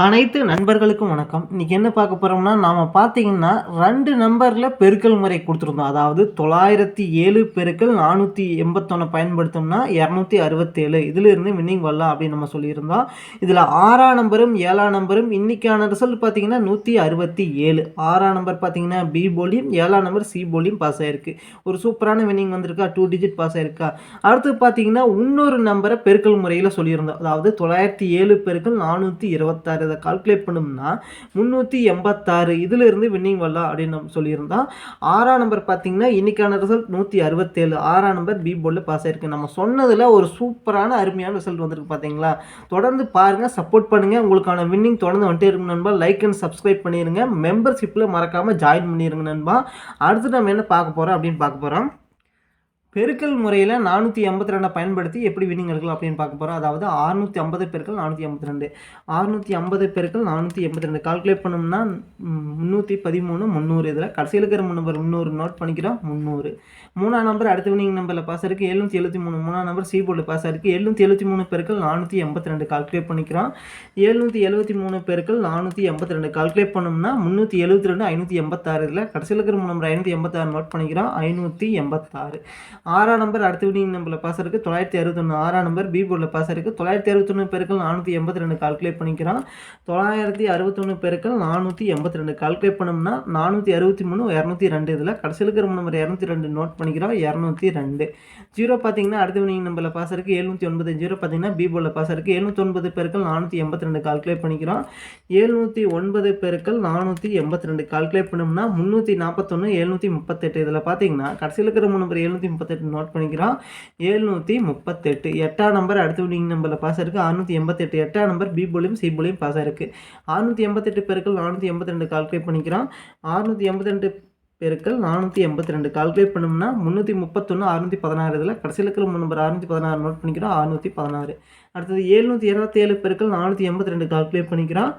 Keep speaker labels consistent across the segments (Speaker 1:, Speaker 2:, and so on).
Speaker 1: அனைத்து நண்பர்களுக்கும் வணக்கம். இன்றைக்கி என்ன பார்க்க போகிறோம்னா நாம் பார்த்தீங்கன்னா ரெண்டு நம்பரில் பெருக்கல் முறை கொடுத்துருந்தோம். அதாவது தொள்ளாயிரத்தி ஏழு பெருக்கல் நானூற்றி எண்பத்தொன்று பயன்படுத்தோம்னா இரநூத்தி அறுபத்தேழு. இதிலிருந்து வின்னிங் வரலாம் அப்படின்னு நம்ம சொல்லியிருந்தோம். இதில் ஆறாம் நம்பரும் ஏழாம் நம்பரும் இன்றைக்கான ரிசல்ட் பார்த்தீங்கன்னா நூற்றி அறுபத்தி ஏழு ஆறாம் நம்பர் பார்த்தீங்கன்னா பி போலியும் ஏழாம் நம்பர் சி போலியும் பாஸ் ஆயிருக்கு. ஒரு சூப்பரான வின்னிங் வந்திருக்கா? டூ டிஜிட் பாஸ் ஆயிருக்கா? அடுத்து பார்த்தீங்கன்னா இன்னொரு நம்பரை பெருக்கல் முறையில் சொல்லியிருந்தோம். அதாவது தொள்ளாயிரத்தி ஏழு பெருக்கல் நானூற்றி இருபத்தாறு. இதை கால்குலேட் பண்ணோம்னா முந்நூற்றி எண்பத்தாறு இதிலிருந்து வின்னிங் வரலாம் அப்படின்னு நம்ம சொல்லியிருந்தோம் ஆறாம் நம்பர் பார்த்தீங்கன்னா இன்னைக்கான ரிசல்ட் நூற்றி அறுபத்தேழு. ஆறாம் நம்பர் பி போர்டில் பாஸ் ஆயிருக்கு. நம்ம சொன்னதில் ஒரு சூப்பரான அருமையான ரிசல்ட் வந்திருக்கு பார்த்தீங்களா? தொடர்ந்து பாருங்கள் சப்போர்ட் பண்ணுங்கள் உங்களுக்கான வின்னிங் தொடர்ந்து வந்துட்டே இருக்கும் நண்பா. லைக் அண்ட் சப்ஸ்கிரைப் பண்ணிடுங்க மெம்பர்ஷிப்பில் மறக்காமல் ஜாயின் பண்ணிடுங்க நண்பா. அடுத்து நம்ம என்ன பார்க்க போகிறோம் அப்படின்னு பார்க்க போகிறோம் பெருக்கல் முறையில் நானூற்றி எண்பத்தி ரெண்டை பயன்படுத்தி எப்படி வினிங் எடுக்கலாம் அப்படின்னு பார்க்க போகிறோம் அதாவது அறுநூற்றி ஐம்பது பெருக்கள் நானூற்றி எண்பத்தி ரெண்டு அறுநூற்றி ஐம்பது பெருக்கள் நானூற்றி எண்பத்தி ரெண்டு கால்குலேட் பண்ணோம்னா முந்நூற்றி பதிமூணு முந்நூறு இதில். கடைசியில் இருக்கிற நம்பர் முந்நூறு நோட் பண்ணிக்கிறோம் முந்நூறு மூணாம் நம்பர் அடுத்த வினிங் நம்பரில் பாஸ் இருக்குது எழுநூற்றி எழுபத்தி மூணு. மூணாம் நம்பர் சி போர்டில் பாஸ் இருக்குது எழுநூற்றி எழுபத்தி மூணு பெருக்கள் நானூற்றி எண்பத்தி ரெண்டு கால்குலேட் பண்ணிக்கிறோம். எழுநூற்றி எழுபத்தி மூணு பெருக்கள் நானூற்றி எண்பத்தி ரெண்டு கால்குலேட் பண்ணோம்னா முந்நூற்றி எழுபத்தி ரெண்டு ஐநூற்றி எண்பத்தாறு இதில். கடைசியில் இருக்கிற நம்பர் ஐநூற்றி எண்பத்தாறு நோட் பண்ணிக்கிறோம் ஐநூற்றி எண்பத்தாறு. ஆறாம் நம்பர் அடுத்த வினிங் நம்பரில் பாஸ் இருக்குது தொள்ளாயிரத்தி அறுபத்தொன்று ஆறாம் நம்பர் பி போர்டில் பாஸ் இருக்குது தொள்ளாயிரத்தி அறுபத்தொன்று பெருக்கள் நானூற்றி எண்பத்தி ரெண்டு கால்குலேட் பண்ணிக்கிறோம். தொள்ளாயிரத்தி அறுபத்தொன்று பெருக்கள் நானூற்றி எண்பத்தி ரெண்டு கால்குலேட் பண்ணோம்னா நானூற்றி அறுபத்தி மூணு இரநூத்தி ரெண்டு இதில் கடைசியில் இருக்கிற நம்பர் இரநூத்தி ரெண்டு நோட் பண்ணிக்கிறோம் இரநூத்தி ரெண்டு. ஜீரோ பார்த்தீங்கன்னா அடுத்த வினிங் நம்பரில் பாஸ் இருக்குது எழுநூற்றி ஒன்பது. ஜீரோ பார்த்தீங்கன்னா பி போர்டில் பாஸ் இருக்குது எழுநூற்றி ஒன்பது பெருக்கள் நானூற்றி எண்பத்தி ரெண்டு கால்குலேட் பண்ணிக்கிறோம். எழுநூற்றி ஒன்பது பெருக்கள் நானூற்றி எண்பத்தி ரெண்டு கால்குலேட் பண்ணோம்னா முந்நூற்றி நாற்பத்தொன்று எழுநூற்றி முப்பத்தெட்டு இதில் பார்த்தீங்கன்னா கடைசியில் இருக்கிற நம்பர் எழுநூற்றி முப்பத்தெட்டு நோட் பண்ணிக்கிறோம். எழுநூற்றி முப்பத்தெட்டு. எட்டாம் நம்பர் அடுத்த வினிங் நம்பரில் பாஸ் இருக்குது அறுநூற்றி எண்பத்தெட்டு. எட்டாம் நம்பர் பி போலியும் சி போலியும் பாஸ் இருக்குது அறுநூற்றி எண்பத்தெட்டு பேருக்கு நானூற்றி எண்பத்தி ரெண்டு கால்குலேட் பண்ணிக்கிறோம். அறுநூற்றி எண்பத்தி ரெண்டு பெருக்கள் நானூற்றி எண்பத்தி ரெண்டு கால்குலேட் பண்ணோம்னா முந்நூற்றி முப்பத்தொன்று அறுநூற்றி பதினாறு. இதில் கடைசியில் இருக்கிற நம்பர் அறுநூற்றி பதினாறு நோட் பண்ணிக்கிறோம் அறுநூற்றி பதினாறு. அடுத்தது எழுநூற்றி இருபத்தேழு பெருக்கள் நானூற்றி எண்பத்தி ரெண்டு கால்குலேட் பண்ணிக்கிறோம்.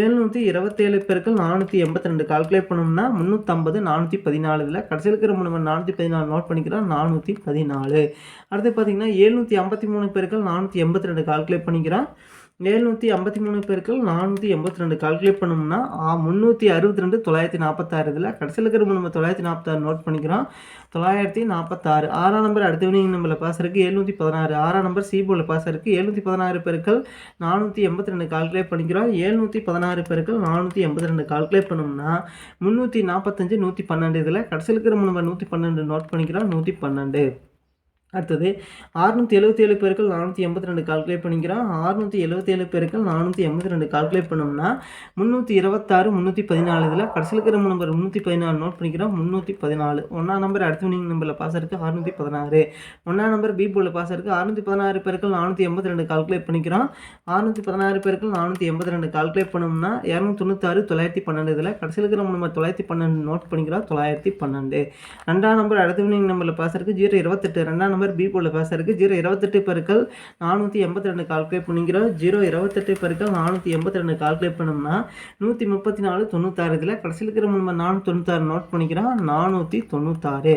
Speaker 1: எழுநூற்றி இருபத்தேழு பெருக்கள் நானூற்றி எண்பத்தி ரெண்டு கால்குலேட் பண்ணோம்னா முந்நூற்றம்பது நானூற்றி பதினாலு. இதில் கடைசியில் இருக்கிற நம்பர் நானூற்றி பதினாலு நோட் பண்ணிக்கிறோம் நானூற்றி பதினாலு. அடுத்து பார்த்தீங்கன்னா எழுநூற்றி ஐம்பத்தி மூணு பெருக்கள் நானூற்றி எண்பத்தி ரெண்டு கால்குலேட் பண்ணிக்கிறோம். எழுநூற்றி ஐம்பத்தி மூணு பேருக்கள் நானூற்றி எண்பத்தி ரெண்டு கால்குலேட் பண்ணோம்னா முந்நூற்றி அறுபத்தி ரெண்டு தொள்ளாயிரத்தி நாற்பத்தாறு இதில். கடைசியில் இருக்கிற நம்ம தொள்ளாயிரத்தி நாற்பத்தாறு நோட் பண்ணிக்கிறோம். தொள்ளாயிரத்தி நாற்பத்தாறு ஆறாம் நம்பர் அடுத்த வினிங் நம்பரில் பாஸ் இருக்குது எழுநூற்றி பதினாறு. ஆறாம் நம்பர் சிபோவில் பாஸ் இருக்குது எழுநூற்றி பதினாறு பேருக்கள் நானூற்றி எண்பத்தி ரெண்டு கால்குலேட் பண்ணிக்கிறோம். எழுநூற்றி பதினாறு பேருக்கள் நானூற்றி எண்பத்தி ரெண்டு கால்குலேட் பண்ணோம்னா முந்நூற்றி நாற்பத்தஞ்சு நூற்றி பன்னெண்டு இதில். கடைசியில் இருக்கிற நம்ம நூற்றி பன்னெண்டு நோட் பண்ணிக்கிறோம் நூற்றி பன்னெண்டு. அடுத்தது அறுநூற்றி எழுபத்தி ஏழு பேருக்கள் நானூற்றி எண்பத்தி ரெண்டு கால்குலேட் பண்ணிக்கிறோம். அறுநூற்றி எழுபத்தி ஏழு பேருக்கள் நானூற்றி எண்பத்தி ரெண்டு கால்குலேட் பண்ணோம்னா முந்நூற்றி இருபத்தாறு முந்நூற்றி பதினாலு இதில் கடைசியில் இருக்கிற நம்பர் முந்நூற்றி பதினாலு நோட் பண்ணிக்கிறோம். முந்நூற்றி பதினாலு. ஒன்றாம் நம்பர் அடுத்த வினிங் நம்பரில் பாஸ் இருக்குது அறுநூற்றி பதினாறு. ஒன்றாம் நம்பர் பி போல பாஸ் இருக்குது அறுநூற்றி பதினாறு பேருக்கள் நானூற்றி எண்பத்தி ரெண்டு கால்குலேட் பண்ணிக்கிறோம். அறுநூற்றி பதினாறு பேருக்கள் நானூற்றி எண்பத்தி ரெண்டு கால்குலேட் பண்ணோம்னா இரநூத்தி தொண்ணூத்தாறு தொள்ளாயிரத்தி பன்னெண்டு இதில் கடைசியில் இருக்கிற நம்பர் தொள்ளாயிரத்தி பன்னெண்டு நோட் பண்ணிக்கிறோம் தொள்ளாயிரத்தி பன்னெண்டு. ரெண்டாம் நம்பர் அடுத்த வினிங் நம்பரில் பாஸ் இருக்குது ஜீரோ இருபத்தெட்டு. ரெண்டாம் நம்பர் பி போல பேச இருக்குது ஜீரோ இருபத்தெட்டு பெருக்கள் நானூற்றி எண்பத்தி ரெண்டு கால்குலேட் பண்ணிக்கிறோம். ஜீரோ இருபத்தெட்டு பெருக்கள் நானூற்றி எண்பத்தி ரெண்டு கால்குலேட் பண்ணோம்னா நூற்றி முப்பத்தி நாலு தொண்ணூத்தாறு இதில் கடைசியில் இருக்கிற நம்ம நானூற்றி தொண்ணூத்தாறு நோட் பண்ணிக்கிறோம். நானூற்றி தொண்ணூத்தாறு.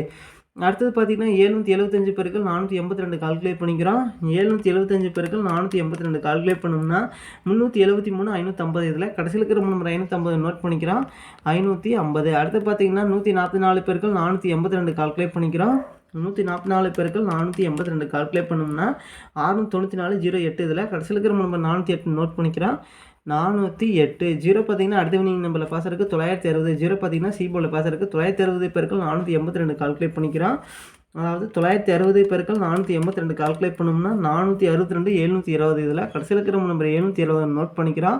Speaker 1: அடுத்தது பார்த்தீங்கன்னா எழுநூற்றி எழுபத்தஞ்சு பேருக்கள் நானூற்றி எண்பத்தி ரெண்டு கால்குலேட் பண்ணிக்கிறோம். ஏழ்நூற்றி எழுபத்தஞ்சு பெருக்கள் நானூற்றி எண்பத்தி ரெண்டு கால்குலேட் பண்ணோம்னா முந்நூற்றி எழுபத்தி மூணு ஐநூற்றம்பது இதில் கடைசியில் இருக்கிற நம்பர் ஐநூற்றம்பது நோட் பண்ணிக்கிறோம். ஐநூற்றி ஐம்பது. அடுத்து பார்த்தீங்கன்னா நூற்றி நாற்பத்தி நாலு பெருக்கள் நானூற்றி எண்பத்தி ரெண்டு கால்குலேட் பண்ணிக்கிறோம். நூற்றி நாற்பத்தி நாலு பேருக்கள் நானூற்றி எண்பத்தி ரெண்டு கால்குலேட் பண்ணோம்னா ஆறுநூற்றி தொண்ணூற்றி நாலு ஜீரோ எட்டு இதில் கடைசியில் இருக்கிற நம்பர் நானூற்றி எட்டு நோட் பண்ணிக்கிறோம் நானூற்றி எட்டு ஜீரோ பார்த்தீங்கன்னா அடுத்த வினிங் நம்பரில் பாஸ் இருக்குது தொள்ளாயிரத்தி அறுபது ஜீரோ பார்த்தீங்கன்னா சிபோவில் பாஸ் இருக்குது தொள்ளாயிரத்தி அறுபது பேருக்கள் நானூற்றி எண்பத்தி ரெண்டு கால்குலேட் பண்ணிக்கிறோம். அதாவது தொள்ளாயிரத்தி அறுபது பேருக்கள் நானூற்றி எண்பத்தி ரெண்டு கால்குலேட் பண்ணோம்னா நானூற்றி அறுபத்தி ரெண்டு எழுநூற்றி இருபது இதில் கடைசியில் இருக்கிற நம்பர் எழுநூற்றி இருபது நோட் பண்ணிக்கிறோம்.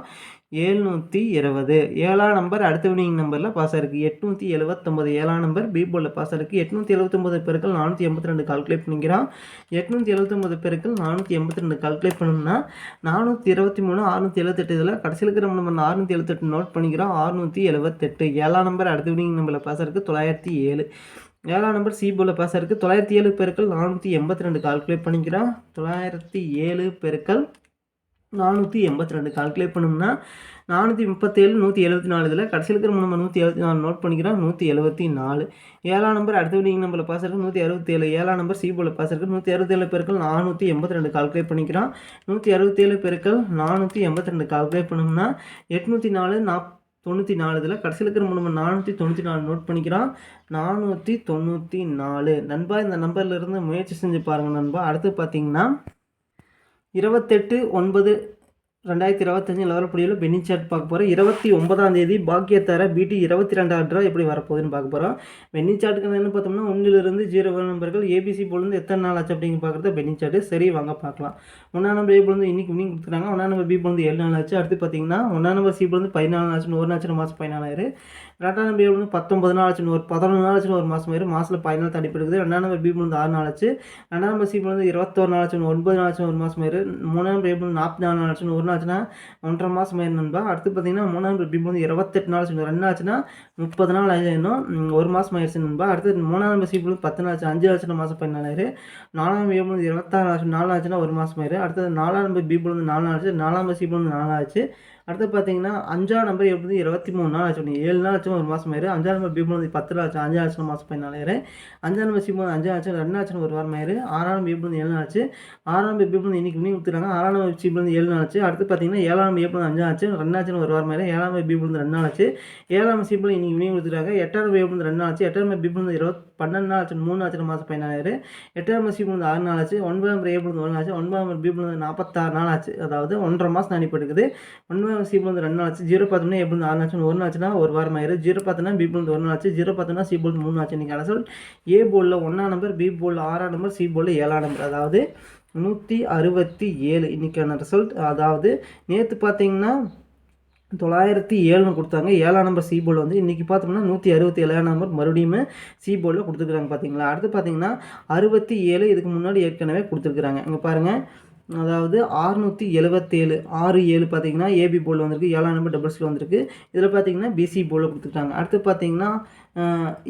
Speaker 1: ஏழ்நூற்றி இருபது ஏழாம் நம்பர் அடுத்த வினிங் நம்பரில் பாஸ் ஆயிருக்கு. எட்நூற்றி எழுபத்தொம்பது ஏழாம் நம்பர் பி போர்டில் பாஸ் ஆயிருக்கு. எட்நூற்றி எழுபத்தொம்பது பேருக்கள் நானூற்றி எண்பத்தி ரெண்டு கால்குலேட் பண்ணிக்கிறான். எட்நூற்றி எழுபத்தொம்பது பேருக்கள் நானூற்றி எண்பத்தி ரெண்டு கால்குலேட் பண்ணோம்னா நானூற்றி இருபத்தி மூணு அறுநூற்றி எழுபத்தெட்டு இதில் கடைசியில் இருக்கிற நம்பர் அறுநூற்றி எழுபத்தெட்டு நோட் பண்ணிக்கிறோம். அறுநூற்றி எழுபத்தெட்டு ஏழாம் நம்பர் அடுத்த வினிங் நம்பரில் பாஸ் ஆயிருக்கு. தொள்ளாயிரத்தி ஏழு. ஏழாம் நம்பர் சி போல பாஸ் இருக்குது தொள்ளாயிரத்தி ஏழு பேருக்கள் நானூற்றி எண்பத்தி ரெண்டு கால்குலேட் பண்ணிக்கிறோம். தொள்ளாயிரத்தி ஏழு பெருக்கள் நானூற்றி எண்பத்தி ரெண்டு. கால்குலேட் பண்ணோம்னா நானூற்றி முப்பத்தேழு நூற்றி எழுபத்தி நாலு. இதில் கடைசியில் இருக்கிற நம்ம நூற்றி எழுபத்தி நாலு நோட் பண்ணிக்கிறோம். நூற்றி எழுபத்தி நாலு. ஏழாம் நம்பர் அடுத்த வினிங் நம்பரில் பாஸ் இருக்குது நூற்றி அறுபத்தேழு. ஏழாம் நம்பர் சி போல பாஸ் இருக்குது நூற்றி அறுபத்தேழு பேருக்கள் நானூற்றி எண்பத்தி ரெண்டு. கால்குலேட் பண்ணிக்கிறோம். நூற்றி அறுபத்தேழு பேருக்கள் நானூற்றி எண்பத்தி ரெண்டு. கால்குலேட் பண்ணோம்னா எட்நூற்றி நாலு நாப் தொண்ணூற்றி நாலு. இதில் கடைசியில் இருக்கிற நம்ம நானூற்றி தொண்ணூற்றி நாலு நோட் பண்ணிக்கிறோம். நானூற்றி தொண்ணூற்றி நாலு. நண்பா இந்த நம்பர்லேருந்து முயற்சி செஞ்சு பாருங்கள் நண்பா. அடுத்து பார்த்தீங்கன்னா இருபத்தெட்டு ஒன்பது ரெண்டாயிரத்தி இருபத்தஞ்சி நிலவரப்படியில் பெனி சார்ட் பார்க்க போகிறோம் இருபத்தி ஒன்பதாம் தேதி பாக்கியத்தார பிடி இருபத்தி ரெண்டாயிரம் ரூபா எப்படி வரப்போகுதுன்னு பார்க்க போகிறோம் பென்னி சார்ட்டுக்கு என்ன பார்த்தோம்னா ஒன்றிலிருந்து ஜீரோ நம்பர்கள் ஏபிசி போலேருந்து எத்தனை நாள் ஆச்சு அப்படிங்க பார்க்குறது பென்னி சார்ட்டு சரி வாங்க பார்க்கலாம். ஒன்றா நம்பர் ஏ போலேருந்து இன்னைக்கு இன்னைக்கு கொடுத்துருக்காங்க. ஒன்றா நம்பர் பி போலேருந்து ஏழு நாள் ஆச்சு. அடுத்து பார்த்தீங்கன்னா ஒன்றா நம்பர் சி போலேருந்து பதினாலு ஆச்சு ஒரு நாச்சு மாதம் பதினாலாயிரம். ரெண்டாம் நம்பர் ஏ வந்து பத்தொம்பது நாள் ஆச்சுன்னு ஒரு பதினொன்று நாள் ஆச்சுன்னு ஒரு மாதம் ஆயிரும். மாதத்தில் பதினாலு தடி இருக்குது ரெண்டாம் நம்பர் பி வந்து ஆறு நாள் ஆச்சு. ரெண்டாம் நம்பர் சி வந்து இருபத்தோரு நாள் ஆச்சுன்னு ஒன்பது நாள் ஆச்சுன்னு ஒரு மாதம் ஆயிரு மூணாம் நம்பர் ஏ வந்து நாற்பத்தி நாலு நாள் ஆச்சுன்னு ஒரு நாள் ஆச்சுன்னா ஒன்றரை மாதம் ஆயிரும் நண்பா. அடுத்து பார்த்தீங்கன்னா மூணாம் நம்பர் பி வந்து இருபத்தெட்டு நாள் ஆச்சு ரெண்டு ஆச்சுன்னா முப்பது நாள் ஆயிடும் ஒரு மாதம் ஆயிடுச்சு நண்பா. அடுத்து மூணாம் நம்பர் சி வந்து பத்து நாள் ஆச்சு அஞ்சு ஆச்சுன்னா மாதம் பதினாலாயிரம் நாலாம் நம்பர் ஏ வந்து இருபத்தாறு ஆச்சு நாலு ஆச்சுன்னா ஒரு மாதம் ஆயிரு அடுத்தது நாலாம் நம்பர் பி வந்து நாலு நாள் ஆச்சு. நாலாம் நம்பர் சி வந்து நாலு ஆச்சு. அடுத்து பார்த்தீங்கன்னா அஞ்சாம் நம்பர் எப்படி இருபத்தி மூணு நாள் ஆச்சு. ஏழு நாள் ஆச்சு ஒரு மாதம் ஆயிரு. அஞ்சாம் நம்பர் பி வந்து பத்து நாள் ஆச்சு. அஞ்சு ஆச்சு மாதம் பதினாலாயிரு அஞ்சாம் நம்பர் சி வந்து அஞ்சு ஆச்சு. ரெண்டு ஆச்சு ஒரு வாரம் ஆயிரு. ஆறாம் நம்பர் வந்து ஏழு நாள் ஆச்சு. ஆறாம் நம்பர் பி வந்து இன்னைக்கு இன்னும் கொடுத்துருக்காங்க. ஆறாம் நம்பர் சி வந்து ஏழு நாள் ஆச்சு. அடுத்து பார்த்தீங்கன்னா ஏழாம் நம்பர் ஏ வந்து அஞ்சு ஆச்சு. ரெண்டு ஆச்சு ஒரு வாரம் ஆயிரு. ஏழாம் நம்பர் பி வந்து ரெண்டு நாள் ஆச்சு. ஏழாம் நம்பர் சி இன்னைக்கு இன்னும் கொடுத்துருக்காங்க. எட்டாம் நம்பர் வந்து ரெண்டு நாள் ஆச்சு. எட்டாம் நம்பர் பி வந்து இருபத்தி பன்னெண்டு நாள் ஆச்சு மூணு ஆச்சு மாதம் பதினாலாயிரு எட்டாம் நம்பர் சி வந்து ஆறு நாள் ஆச்சு. ஒன்பதாம் நம்பர் ஏ வந்து ஒன்று ஆச்சு. ஒன்பதாம் நம்பர் பி வந்து நாற்பத்தாறு நாள் ஆச்சு. அதாவது ஒன்றரை மாதம் அனுப்பிட்டுருக்குது ஒன்பதாம் சிபிள் வந்து ரெண்டு நாள் ஆச்சு. ஜீரோ பார்த்தோம்னா எப்படி ஆறு ஆச்சு ஒரு ஆச்சுன்னா ஒரு வாரம் ஆயிரும். ஜீரோ பார்த்தோன்னா பி போல் ஒரு நாள் ஆச்சு. ஜீரோ பார்த்தோன்னா சி போல் மூணு ஆச்சு நீங்கள் ரிசல்ட் ஏ போலில் ஒன்றாம் நம்பர் பி போலில் ஆறாம் நம்பர் சி போலில் ஏழாம் நம்பர் அதாவது நூற்றி அறுபத்தி ஏழு. இன்றைக்கான ரிசல்ட் அதாவது நேற்று பார்த்தீங்கன்னா தொள்ளாயிரத்தி ஏழுன்னு கொடுத்தாங்க. ஏழாம் நம்பர் சி போல் வந்து இன்றைக்கி பார்த்தோம்னா நூற்றி அறுபத்தி ஏழாம் நம்பர் மறுபடியும் சி போர்டில் கொடுத்துருக்குறாங்க பார்த்தீங்களா? அடுத்து பார்த்தீங்கன்னா அறுபத்தி ஏழு. இதுக்கு முன்னாடி ஏற்கனவே கொடுத்துருக்குறாங்க. இங்கே பாருங்கள் அதாவது ஆறுநூற்றி எழுபத்தேழு ஆறு ஏழு பார்த்தீங்கன்னா ஏபி போல் வந்திருக்கு ஏழாம் நம்பர் டபுள்ஸில் வந்திருக்கு. இதில் பார்த்தீங்கன்னா பிசி போல் கொடுத்துருக்காங்க. அடுத்து பார்த்தீங்கன்னா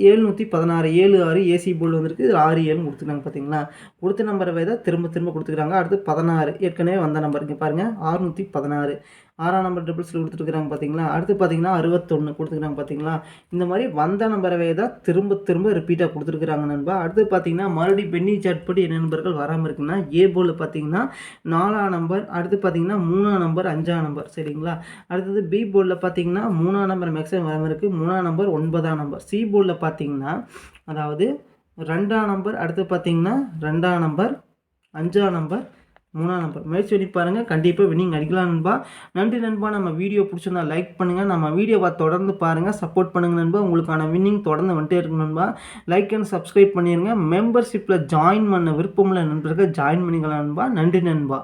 Speaker 1: ஏழ்நூற்றி பதினாறு ஏழு ஆறு ஏசி போல் வந்திருக்கு. இதில் ஆறு ஏழுன்னு கொடுத்துருக்காங்க பார்த்தீங்களா? கொடுத்த நம்பரை தான் திரும்ப திரும்ப கொடுத்துருக்காங்க. அடுத்து பதினாறு ஏற்கனவே வந்த நம்பருங்க பாருங்கள் ஆறுநூற்றி பதினாறு. ஆறாம் நம்பர் ட்ரிபிள்ஸில் கொடுத்துருக்குறாங்க பார்த்தீங்களா அடுத்து பார்த்தீங்கன்னா அறுபத்தொன்று கொடுத்துருக்குறாங்க பார்த்தீங்களா இந்த மாதிரி வந்த நம்பரவே தான் திரும்ப திரும்ப ரிப்பீட்டாக கொடுத்துருக்குறாங்க நண்பா. அடுத்து பார்த்தீங்கன்னா மறுபடியும் பெண்ணி சாட் படி என்ன நம்பர்கள் வராமல் இருக்குன்னா ஏ போல் பார்த்தீங்கன்னா நாலாம் நம்பர் அடுத்து பார்த்தீங்கன்னா மூணாம் நம்பர் அஞ்சாம் நம்பர் சரிங்களா? அடுத்தது பி போர்டில் பார்த்தீங்கன்னா மூணாம் நம்பர் மேக்ஸிமம் வராமல் இருக்குது மூணாம் நம்பர் ஒன்பதாம் நம்பர் சி போர்டில் பார்த்தீங்கன்னா அதாவது ரெண்டாம் நம்பர் அடுத்து பார்த்தீங்கன்னா ரெண்டாம் நம்பர் அஞ்சாம் நம்பர் மூணாம் நம்பர் முயற்சி பண்ணி பாருங்கள் கண்டிப்பாக வினிங் அடிக்கலாம் நண்பா. நன்றி நண்பா. நம்ம வீடியோ பிடிச்சிருந்தா லைக் பண்ணுங்கள் நம்ம வீடியோவை தொடர்ந்து பாருங்கள் சப்போர்ட் பண்ணுங்கள் நண்பா. உங்களுக்கான வின்னிங் தொடர்ந்து வந்துட்டே இருக்கும் நண்பா. லைக் அண்ட் சப்ஸ்கிரைப் பண்ணிடுங்க மெம்பர்ஷிப்பில் ஜாயின் பண்ண விருப்பமுள்ள நண்பர்கள் ஜாயின் பண்ணிக்கலாம் நண்பா. நன்றி நண்பா.